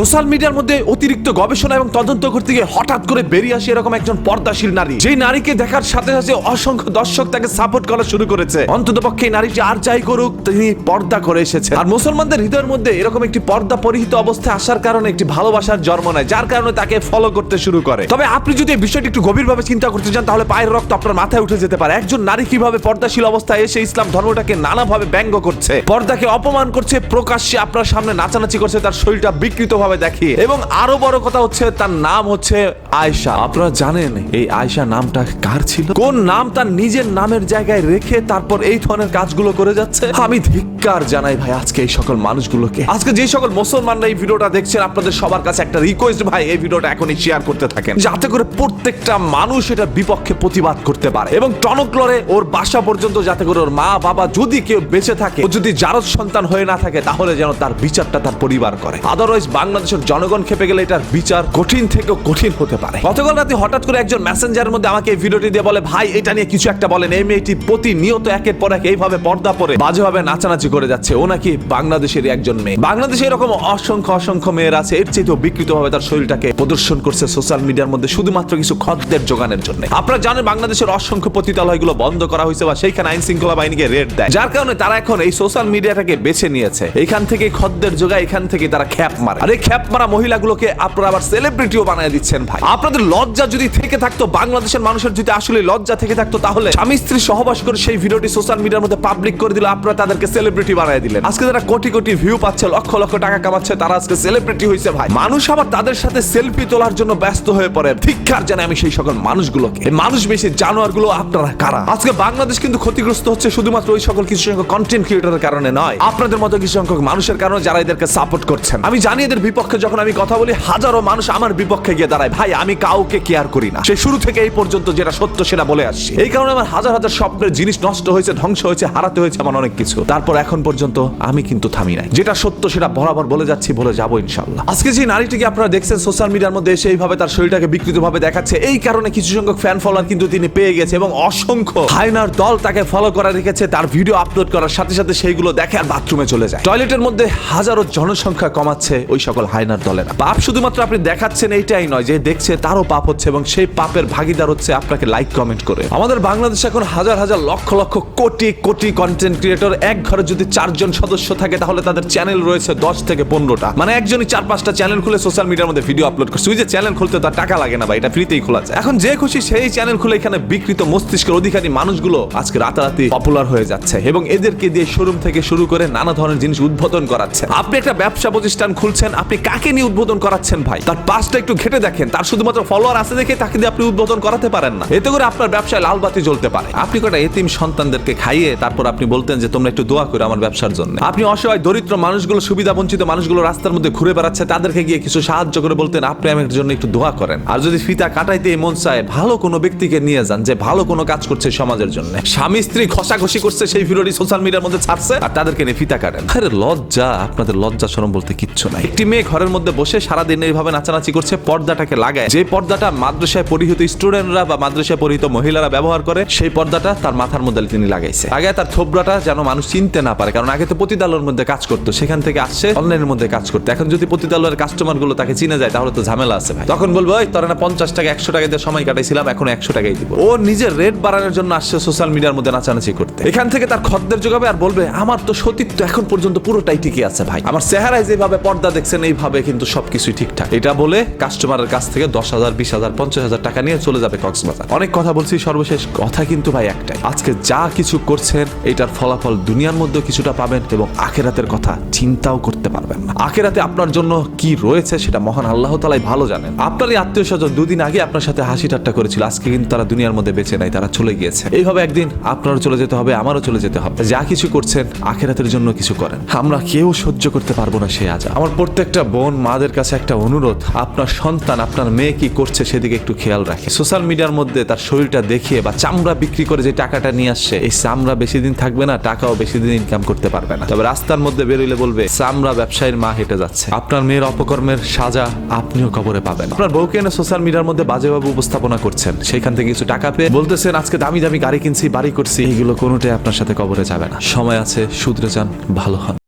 Social মিডিয়ার মধ্যে অতিরিক্ত গবেষণা এবং তদন্ত করতে গিয়ে হঠাৎ করে বেরিয়ে আসে এরকম একজন পর্দাশীল নারী। যেই নারীকে দেখার সাথে সাথে অসংখ্য দর্শক তাকে সাপোর্ট করা শুরু করেছে। অন্তত পক্ষে নারীটি আর যাই করুক, তিনি পর্দা করে এসেছে আর মুসলমানদের হৃদয়ের মধ্যে এরকম একটি পর্দা পরিহিত অবস্থায় আসার কারণে একটি ভালোবাসার জন্ম নেয়, যার কারণে তাকে ফলো করতে শুরু করে। তবে আপনি যদি এই বিষয়টি একটু গভীরভাবে চিন্তা করতে চান, তাহলে পায়ের রক্ত আপনার মাথায় উঠে যেতে পারে। একজন নারী কীভাবে পর্দাশীল অবস্থায় এসে ইসলাম ধর্মটাকে নানাভাবে ব্যঙ্গ করছে, পর্দাকে অপমান করছে, প্রকাশ্যে আপনার সামনে নাচানাচি করছে, তার শরীরটা বিকৃত ভাবে দেখিয়ে এবং আরও বড় কথা হচ্ছে, তার নাম হচ্ছে আয়শা। আপনারা জানেন, এই আয়শা নামটা কার ছিল? কোন নাম তার নিজের নামের জায়গায় রেখে তারপর এই ধরনের কাজগুলো করে যাচ্ছে? আমি ধিক্কার জানাই ভাই আজকে এই সকল মানুষগুলোকে। আজকে যে সকল মুসলমানরা এই ভিডিওটা দেখছেন, আপনাদের সবার কাছে একটা রিকোয়েস্ট ভাই, এই ভিডিওটা এখনই শেয়ার করতে থাকেন। যাতে করে প্রত্যেকটা মানুষ এটা বিপক্ষে প্রতিবাদ করতে পারে। এবং টনকলরে ওর বাসা পর্যন্ত যাতে করে ওর মা, বাবা যদি কেউ বেঁচে থাকে, ও যদি জারদ সন্তান হয়ে না থাকে, তাহলে যেন তার বিচারটা তার পরিবার করে। আদারওয়াইজ বাংলাদেশের জনগণ খেপে গেলে এটার বিচার কঠিন থেকে কঠিন হতে পারে। গতকাল রাতে হঠাৎ করে একজন মেসেঞ্জারের মধ্যে আমাকে ভিডিওটি দিয়ে বলে, ভাই, এটা নিয়ে কিছু একটা বলেন। এই মেয়েটি প্রতিনিয়ত একের পর এক এইভাবে পর্দা পরে বাজেভাবে নাচানাচি করে যাচ্ছে। ও নাকি বাংলাদেশের একজন মেয়ে। বাংলাদেশে এরকম অসংখ্য অসংখ্য মেয়ের আছে। এর চেয়ে বিকৃত ভাবে তার শরীরটাকে প্রদর্শন করছে সোশ্যাল মিডিয়ার মধ্যে, শুধুমাত্র কিছু খদ্দের যোগানের জন্য। আপনারা জানেন বাংলাদেশের অসংখ্য পতিতালয়গুলো বন্ধ করা হয়েছে বা সেইখানে আইন শৃঙ্খলা বাহিনীকে রেড দেয়। যার কারণে তারা এখন এই সোশ্যাল মিডিয়াটাকে বেছে নিয়েছে। এখান থেকে খদ্দের যোগায় এখান থেকে তারা খ্যাপ মারে। আর খ্যাপ মারা মহিলাগুলোকে আপনারা আবার সেলিব্রিটিও বানিয়ে দিচ্ছেন ভাই। আপনাদের লজ্জা যদি থেকে থাকতো, বাংলাদেশের মানুষের যদি আসলে লজ্জা থেকে থাকতো, তাহলে স্বামী স্ত্রী সহবাস করে সেই ভিডিওটি সোশ্যাল মিডিয়ার মধ্যে পাবলিক করে দিল আপনারা তাদেরকে সেলিব্রিটি বানিয়ে দিলেন। আজকে যারা কোটি কোটি ভিউ পাচ্ছে, লক্ষ লক্ষ টাকা কামাচ্ছে, তারা আজকে সেলিব্রিটি হয়েছে ভাই। মানুষ আবার তাদের সাথে সেলফি তোলার জন্য ব্যস্ত হয়ে পড়ে। ধিক্ষার জানে আমি সেই সকল মানুষগুলোকে। মানুষ বেশি জানোয়ারগুলো আপনারা কারা? আজকে বাংলাদেশ কিন্তু ক্ষতিগ্রস্ত হচ্ছে শুধুমাত্র ওই সকল কিছু সংখ্যক কন্টেন্ট ক্রিয়েটরের কারণে নয়, আপনাদের মতো কিছু সংখ্যক মানুষের কারণে যারা এদেরকে সাপোর্ট করছেন। আমি জানি এদের বিপক্ষে যখন আমি কথা বলি, হাজারো মানুষ আমার বিপক্ষে গিয়ে দাঁড়ায়, ভাই, আমি কাউকে কেয়ার করি না। সে শুরু থেকে এই পর্যন্ত যেটা সত্য, সেটা বলে আসছি। এই কারণে আমার হাজার হাজার স্বপ্নের জিনিস নষ্ট হয়েছে, ধ্বংস হয়েছে, হারাতে হয়েছে আমার অনেক কিছু। তারপর এখন পর্যন্ত আমি কিন্তু থামি নাই। যেটা সত্য, সেটা বরাবর বলে যাচ্ছি, বলে যাব ইনশাল্লাহ আজকে যে নারীটিকে আপনারা দেখছেন সোশ্যাল মিডিয়ার মধ্যে এসে এইভাবে তার শরীরটাকে বিকৃত ভাবে দেখাচ্ছে, এই কারণে কিছু সংখ্যক ফ্যান ফলোয়ার কিন্তু তিনি পেয়ে গেছে এবং অসংখ্য হাইনার দল তাকে ফলো করা রেখেছে, তার ভিডিও আপলোড করার সাথে সাথে সেইগুলো দেখে আর বাথরুমে চলে যায়। টয়লেটের মধ্যে হাজারো জনসংখ্যা কমাচ্ছে ওই সকল হাইনার দলেরা। পাপ শুধুমাত্র আপনি দেখাচ্ছেন এইটাই নয় যে দেখছে তারও পাপ হচ্ছে এবং সেই পাপের ভাগিদার হচ্ছে আপনাকে লাইক কমেন্ট করে। আমাদের বাংলাদেশে এখন হাজার হাজার লক্ষ লক্ষ কোটি কোটি কন্টেন্ট ক্রিয়েটর এক ঘরে যদি চারজন সদস্য থাকে তাহলে তাদের চ্যানেল রয়েছে দশ থেকে পনেরোটা। মানে একজনই চার পাঁচটা চ্যানেল খুলে সোশ্যাল মিডিয়ার মধ্যে ভিডিও আপলোড করছে। ওই যে চ্যানেল খুলতে তার টাকা লাগে না ভাই, এটা ফ্রিতেই খোলা যায়। এখন যে খুশি সেই চ্যানেল খুলে এখানে বিকৃত মস্তিষ্কের অধিকারী মানুষগুলো আজকে রাতারাতি পপুলার হয়ে যাচ্ছে এবং এদেরকে দিয়ে শোরুম থেকে শুরু করে নানা ধরনের জিনিস উদ্বোধন করাচ্ছে। আপনি একটা ব্যবসা প্রতিষ্ঠান খুলছেন আপনি কাকে নিয়ে উদ্বোধন করাচ্ছেন ভাই? তার পাঁচটা একটু ঘেটে দেখেন। তার শুধুমাত্র ফলোয়ার আছে দেখে তাকে দিয়ে আপনি উদ্বোধন করাতে পারেন না। এতে করে আপনার ব্যবসায় লাল বাতি জ্বলতে পারে। আপনি কটা এতিম সন্তানদেরকে খাইয়ে তারপর আপনি বলতেন যে, তোমরা একটু দোয়া করো আমার ব্যবসার জন্য আপনি অসহায়, দরিদ্র মানুষগুলো, সুবিধা বঞ্চিত মানুষগুলো রাস্তার মধ্যে ঘুরে বেড়াচ্ছে, তাদেরকে গিয়ে কিছু সাহায্য করে বলতেন, আপনি আমার জন্য একটু দোয়া করেন আর যদি ফিতা কাটাইতে মন চায়, ভালো কোনো ব্যক্তিকে নিয়ে যান যে ভালো কোনো কাজ করছে সমাজের জন্য। স্বামী, স্ত্রী ঘষাঘষি করছে, সেই ভিডিওটি সোশ্যাল মিডিয়ার মধ্যে ছাড়ছে, আর তাদেরকে নিয়ে ফিতা কাটেন। আরে লজ্জা, আপনাদের লজ্জা শরম বলতে কিচ্ছু নাই। একটি মেয়ে ঘরের মধ্যে বসে সারাদিন এইভাবে নাচানাচি করছে, পর্দাটাকে লাগায়। যে পর্দাটা মাদ্রাসায় পরিহিত স্টুডেন্টরা বা মাদ্রাসায় পরিহিত মহিলারা ব্যবহার করে, সেই পর্দাটা তার মাথার মধ্যে তিনি লাগাইছে। আগে তার থোবরাটা যেন মানুষ চিনতে না পারে, কারণ আগে তো প্রতিদালের মধ্যে কাজ করতো, সেখান থেকে আসছে, অনলাইনের মধ্যে কাজ করতো। এখন যদি প্রতিদালের কাস্টমারগুলো তাকে চিনে যায়, তাহলে তো ঝামেলা আছে ভাই। তখন বলব, ওই, তোরা না পঞ্চাশ টাকা, একশো টাকা দিয়ে সময় কাটাইছিলাম, এখন একশো টাকাই দিব। ও নিজের রেট বাড়ানোর জন্য আসছে সোশ্যাল মিডিয়ার মধ্যে নাচানাচি করতে। এখান থেকে তার খদ্দের যোগাবে আর বলবে, আমার তো সতীত্ব এখন পর্যন্ত পুরোটাই টিকে আছে ভাই। আমার চেহারায় যেভাবে পর্দা দেখছেন এইভাবে কিন্তু সবকিছুই ঠিকঠাক। এটা বলে কাস্টমারের কাছ থেকে দশ হাজার, বিশ হাজার, পঞ্চাশ হাজার টাকা নিয়ে চলে যাবে কক্সবাজার। অনেক কথা বলছি, সর্বশেষ কথা কিন্তু ভাই একটাই। আজকে যা কিছু করছেন, এটার ফলাফল দুনিয়ার মধ্যে কিছুটা পাবেন এবং আখেরাতের কথা চিন্তাও করতে পারবেন না। আখেরাতে আপনার জন্য কি রয়েছে সেটা মহান আল্লাহ তালাই ভালো জানেন। আপনারই আত্মীয় স্বজন দুদিন আগে আপনার সাথে হাসি ঠাট্টা করেছিল। আজকে কিন্তু তারা দুনিয়ার মধ্যে বেঁচে নাই, তারা চলে গিয়েছে। এইভাবে একদিন আপনারও চলে যেতে হবে, আমারও চলে যেতে হবে। যা কিছু করছেন, আখেরাতের জন্য কিছু করেন। আমরা কেউ সহ্য করতে পারব না সেই আজা আমার প্রত্যেকটা বোন মাদের কাছে একটা অনুরোধ, আপনার সন্তান আপনার মেয়ে কি করছে সেদিকে একটু খেয়াল রাখে। সোশ্যাল মিডিয়ার মধ্যে তার শরীরটা দেখিয়ে বা চামড়া বিক্রি করে যে টাকাটা নিয়ে আসছে, এই চামড়া বেশি দিন থাকবে না, টাকাও বেশি দিন ইনকাম করতে পারবে না। তবে রাস্তার মধ্যে বেরোইলে বলবে, চামড়া ব্যবসায়ীর মা হেঁটে যাচ্ছে। আপনার মেয়ের অপকর্মের সাজা আপনিও কবরে পাবেন। আপনার বউকে এনে সোশ্যাল মিডিয়ার মধ্যে বাজেভাবে উপস্থাপনা করছেন। সেখান থেকে কিছু টাকা পেয়ে বলতেছেন, আজকে দামি দামি গাড়ি কিনছি, বাড়ি করছি। এইগুলো কোনোটাই আপনার সাথে কবরে যাবে না। সময় আছে, শুধরে যান, ভালো হন।